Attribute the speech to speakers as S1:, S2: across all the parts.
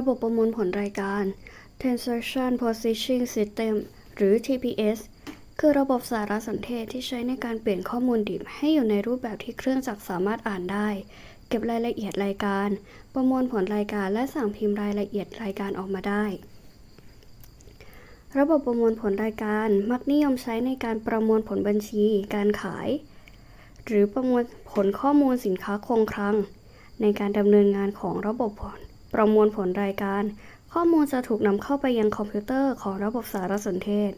S1: ระบบประมวลผลรายการ Transaction Processing System หรือ TPS คือระบบสารสนเทศที่ใช้ในการเปลี่ยนข้อมูลดิบให้อยู่ในรูปแบบที่เครื่องจักรสามารถอ่านได้ เก็บรายละเอียดรายการ ประมวลผลรายการและสั่งพิมพ์รายละเอียดรายการออกมาได้ ระบบประมวลผลรายการมักนิยมใช้ในการประมวลผลบัญชี การขาย หรือประมวลผลข้อมูลสินค้าคงคลัง ในการดำเนินงานของระบบผล ประมวลผลรายการ ข้อมูลจะถูกนำเข้าไปยังคอมพิวเตอร์ของระบบสารสนเทศ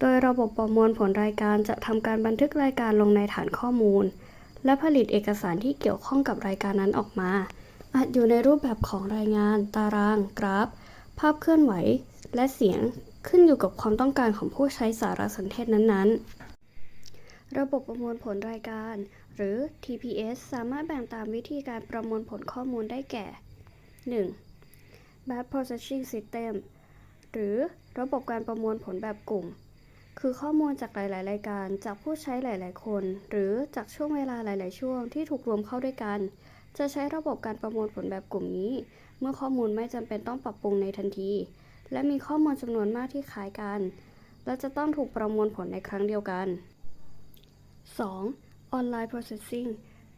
S1: โดยระบบประมวลผลรายการจะทำการบันทึกรายการลงในฐานข้อมูล และผลิตเอกสารที่เกี่ยวข้องกับรายการนั้นออกมา อาจอยู่ในรูปแบบของรายงาน ตาราง กราฟ ภาพเคลื่อนไหว และเสียงขึ้นอยู่กับความต้องการของผู้ใช้สารสนเทศนั้นๆ ระบบประมวลผลรายการ หรือ TPS สามารถแบ่งตามวิธีการประมวลผลข้อมูลได้แก่ 1. Batch Processing System หรือระบบการประมวลผลแบบกลุ่ม คือข้อมูลจากหลาย ๆ รายการจากผู้ใช้หลาย ๆ คน หรือจากช่วงเวลาหลาย ๆ ช่วงที่ถูกรวมเข้าด้วยกัน จะใช้ระบบการประมวลผลแบบกลุ่มนี้ เมื่อข้อมูลไม่จำเป็นต้องปรับปรุงในทันที และมีข้อมูลจำนวนมากที่คล้ายกัน และจะต้องถูกประมวลผลในครั้งเดียวกัน 2. Online Processing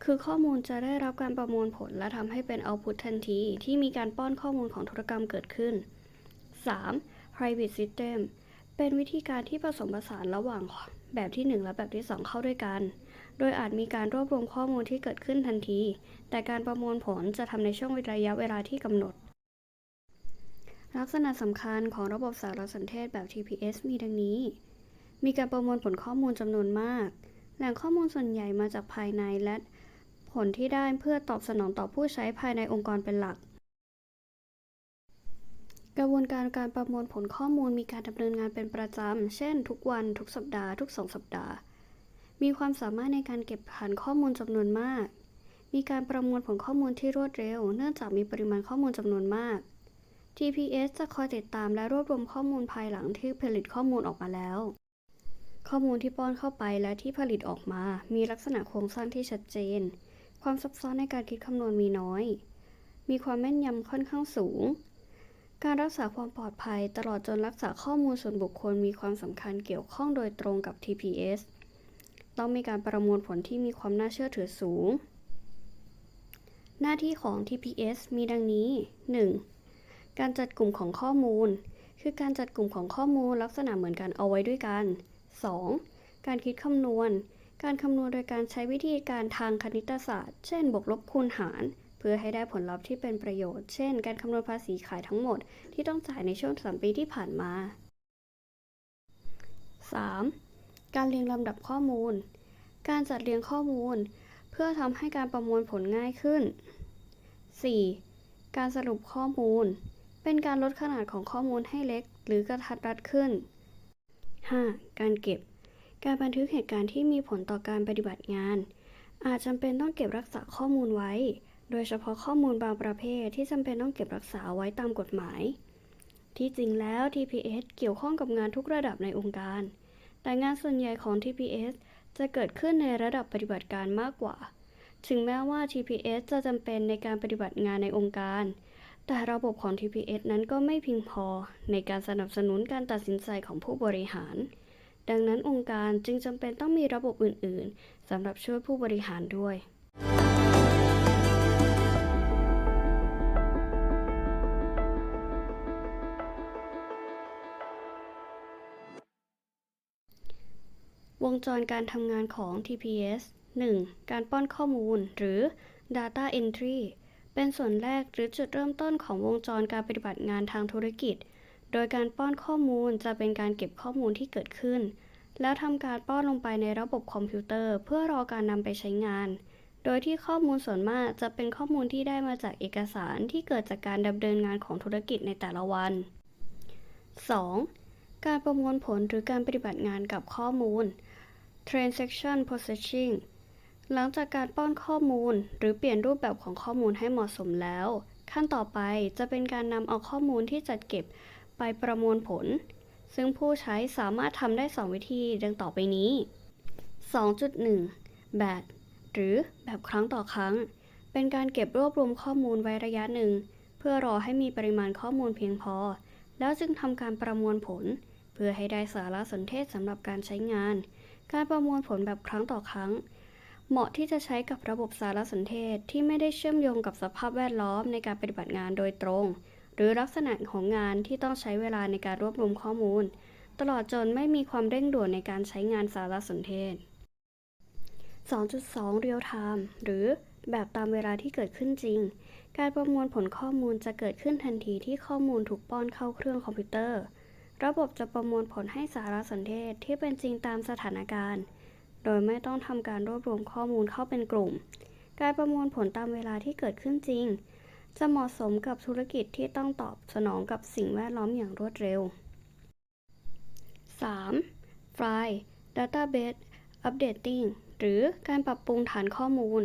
S1: คือข้อมูลจะได้รับการประมวลผลและทำให้เป็น output ทันที ที่มีการป้อนข้อมูลของธุรกรรมเกิดขึ้น 3. Private System เป็นวิธีการที่ผสมผสานระหว่างแบบที่ 1 และแบบที่ 2 เข้าด้วยกัน โดยอาจมีการรวบรวมข้อมูลที่เกิดขึ้นทันที แต่การประมวลผลจะทำในช่วงระยะเวลาที่กำหนด ลักษณะสำคัญของระบบสารสนเทศแบบ TPS มีดังนี้ มีการประมวลผลข้อมูลจำนวนมาก แหล่งข้อมูลส่วนใหญ่มาจากภายในและ ผลที่ได้เพื่อตอบสนองต่อผู้ใช้ภายในองค์กรเป็นหลัก กระบวนการการประมวลผลข้อมูลมีการดำเนินงานเป็นประจำ เช่น ทุกวัน ทุกสัปดาห์ ทุกสองสัปดาห์ มีความสามารถในการเก็บฐานข้อมูลจำนวนมาก มีการประมวลผลข้อมูลที่รวดเร็ว เนื่องจากมีปริมาณข้อมูลจำนวนมาก TPS จะคอยติดตามและรวบรวมข้อมูลภายหลังที่ผลิตข้อมูลออกมาแล้ว ข้อมูลที่ป้อนเข้าไปและที่ผลิตออกมา มีลักษณะโครงสร้างที่ชัดเจน ความซับซ้อนในการคิดคำนวณมีน้อย มีความแม่นยำค่อนข้างสูง การรักษาความปลอดภัยตลอดจนรักษาข้อมูลส่วนบุคคลมีความสำคัญเกี่ยวข้องโดยตรงกับ TPS ต้องมีการประมวลผลที่มีความน่าเชื่อถือสูง หน้าที่ของ TPS มีดังนี้ 1. การจัดกลุ่มของข้อมูล คือการจัดกลุ่มของข้อมูลลักษณะเหมือนกันเอาไว้ด้วยกัน 2. การคิดคำนวณ การคำนวณโดยการใช้วิธีการทางคณิตศาสตร์ เช่น บวกลบคูณหาร เพื่อให้ได้ผลลัพธ์ที่เป็นประโยชน์ เช่น การคำนวณภาษีขายทั้งหมดที่ต้องจ่ายในช่วง 3 ปีที่ผ่านมา 3. การเรียงลำดับข้อมูล การจัดเรียงข้อมูล เพื่อทำให้การประมวลผลง่ายขึ้น 4. การสรุปข้อมูล เป็นการลดขนาดของข้อมูลให้เล็ก หรือกระทัดรัดขึ้น 5. การเก็บ การบันทึกเหตุการณ์ที่มีผลต่อการปฏิบัติงาน อาจจำเป็นต้องเก็บรักษาข้อมูลไว้ โดยเฉพาะข้อมูลบางประเภทที่จำเป็นต้องเก็บรักษาไว้ตามกฎหมาย ที่จริงแล้ว TPS เกี่ยวข้องกับงานทุกระดับในองค์การ แต่งานส่วนใหญ่ของ TPS จะเกิดขึ้นในระดับปฏิบัติการมากกว่า ถึงแม้ว่า TPS จะจำเป็นในการปฏิบัติงานในองค์การ แต่ระบบของ TPS นั้นก็ไม่เพียงพอในการสนับสนุนการตัดสินใจของผู้บริหาร ดังนั้นองค์การจึงจำเป็นต้องมีระบบอื่น ๆสำหรับช่วยผู้บริหารด้วยวงจรการทำงานของ TPS 1. การป้อนข้อมูล หรือ Data Entry เป็นส่วนแรกหรือจุดเริ่มต้นของวงจรการปฏิบัติงานทางธุรกิจ โดยการป้อนข้อมูลจะเป็นการเก็บข้อมูลที่เกิดขึ้น แล้วทำการป้อนลงไปในระบบคอมพิวเตอร์ เพื่อรอการนำไปใช้งาน โดยที่ข้อมูลส่วนมากจะเป็นข้อมูลที่ได้มาจากเอกสารที่เกิดจากการดำเนินงานของธุรกิจในแต่ละวัน 2. การประมวลผลหรือการปฏิบัติงานกับข้อมูล Transaction Processing หลังจากการป้อนข้อมูล หรือเปลี่ยนรูปแบบของข้อมูลให้เหมาะสมแล้ว ขั้นต่อไปจะเป็นการนำเอาข้อมูลที่จัดเก็บ ไปประมวลผล ซึ่งผู้ใช้สามารถทำได้ 2 วิธีดังต่อไปนี้ 2.1 แบบหรือแบบครั้งต่อครั้ง เป็นการเก็บรวบรวมข้อมูลไว้ระยะหนึ่ง เพื่อรอให้มีปริมาณข้อมูลเพียงพอ แล้วจึงทำการประมวลผล เพื่อให้ได้สารสนเทศสำหรับการใช้งาน การประมวลผลแบบครั้งต่อครั้ง เหมาะที่จะใช้กับระบบสารสนเทศที่ไม่ได้เชื่อมโยงกับสภาพแวดล้อมในการปฏิบัติงานโดยตรง รือลักษณะของงานที่ต้องใช้เวลาในการรวบรวมข้อมูล ตลอดจนไม่มีความเร่งด่วนในการใช้งานสารสนเทศ 2.2 Real Time หรือแบบตามเวลาที่เกิดขึ้นจริง การประมวลผลข้อมูลจะเกิดขึ้นทันทีที่ข้อมูลถูกป้อนเข้าเครื่องคอมพิวเตอร์ ระบบจะประมวลผลให้สารสนเทศที่เป็นจริงตามสถานการณ์ โดยไม่ต้องทำการรวบรวมข้อมูลเข้าเป็นกลุ่ม การประมวลผลตามเวลาที่เกิดขึ้นจริง จะเหมาะสมกับธุรกิจที่ต้องตอบสนองกับสิ่งแวดล้อมอย่างรวดเร็ว 3. File Database Updating หรือการปรับปรุงฐานข้อมูล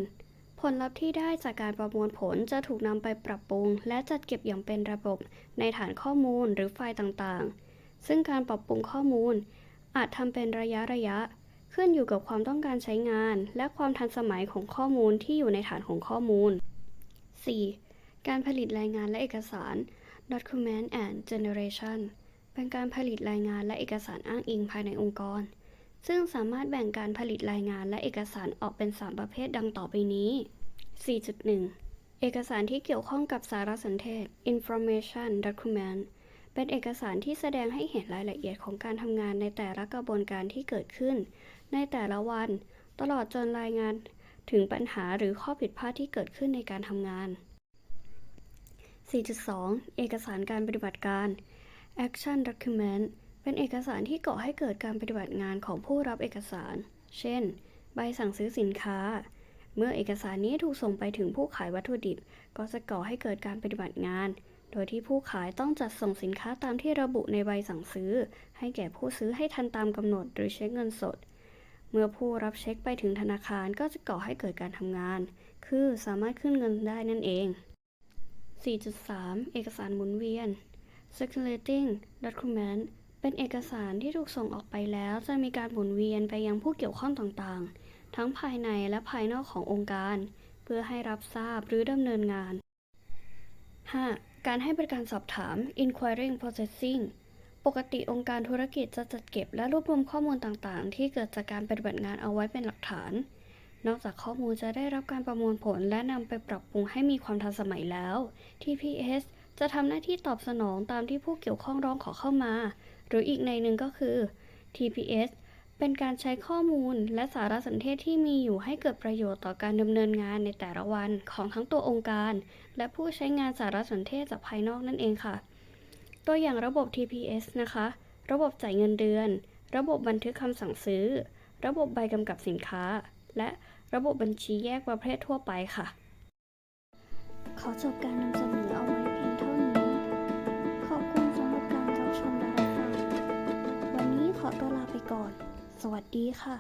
S1: ผลลัพธ์ที่ได้จากการประมวลผลจะถูกนำไปปรับปรุง และจัดเก็บอย่างเป็นระบบในฐานข้อมูลหรือไฟล์ต่างๆ ซึ่งการปรับปรุงข้อมูล อาจทำเป็นระยะระยะ ขึ้นอยู่กับความต้องการใช้งาน และความทันสมัยของข้อมูลที่อยู่ในฐานของข้อมูล 4. การผลิตรายงานและเอกสาร Document and Generation เป็นการผลิตรายงานและเอกสารอ้างอิงภายในองค์กร ซึ่งสามารถแบ่งการผลิตรายงานและเอกสารออกเป็น 3 ประเภทดังต่อไปนี้ 4.1 เอกสารที่เกี่ยวข้องกับสารสนเทศ Information Document เป็นเอกสารที่แสดงให้เห็นรายละเอียดของการทำงานในแต่ละกระบวนการที่เกิดขึ้น ในแต่ละวัน ตลอดจนรายงานถึงปัญหาหรือข้อผิดพลาดที่เกิดขึ้นในการทำงาน 4.2 เอกสารการปฏิบัติการ Action Document เป็นเอกสารที่ก่อให้เกิดการปฏิบัติงานของผู้รับเอกสาร เช่น ใบสั่งซื้อสินค้า เมื่อเอกสารนี้ถูกส่งไปถึงผู้ขายวัตถุดิบ ก็จะก่อให้เกิดการปฏิบัติงาน โดยที่ผู้ขายต้องจัดส่งสินค้าตามที่ระบุในใบสั่งซื้อ ให้แก่ผู้ซื้อให้ทันตามกำหนดหรือเช็คเงินสด เมื่อผู้รับเช็คไปถึงธนาคารก็จะก่อให้เกิดการทำงาน คือสามารถขึ้นเงินได้นั่นเอง 4.3 เอกสารหมุนเวียน circulating document เป็นเอกสารที่ถูกส่งออกไปแล้วจะมีการหมุนเวียนไปยังผู้เกี่ยวข้องต่างๆ ทั้งภายในและภายนอกขององค์การ เพื่อให้รับทราบหรือดำเนินงาน 5. การให้บริการสอบถาม inquiring processing ปกติองค์การธุรกิจจะจัดเก็บและรวบรวมข้อมูลต่างๆ ที่เกิดจากการปฏิบัติงานเอาไว้เป็นหลักฐาน นอกจากข้อมูลจะได้รับการประมวลผลและนำไปปรับปรุงให้มีความทันสมัยแล้ว TPS จะทำหน้าที่ตอบสนองตามที่ผู้เกี่ยวข้องร้องขอเข้ามา หรืออีกในหนึ่งก็คือ TPS เป็นการใช้ข้อมูลและสารสนเทศที่มีอยู่ให้เกิดประโยชน์ต่อการดำเนินงานในแต่ละวันของทั้งตัวองค์การ และผู้ใช้งานสารสนเทศจากภายนอกนั่นเองค่ะ ตัวอย่างระบบ TPS นะคะ ระบบจ่ายเงินเดือน ระบบบันทึกคำสั่งซื้อ ระบบใบกำกับสินค้า และ ระบบบัญชีแยกประเภททั่วไปค่ะ ขอจบการนำเสนอเอาไว้เพียงเท่านี้ ขอบคุณสำหรับการรับชมและรับฟัง วันนี้ขอตัวลาไปก่อน สวัสดีค่ะ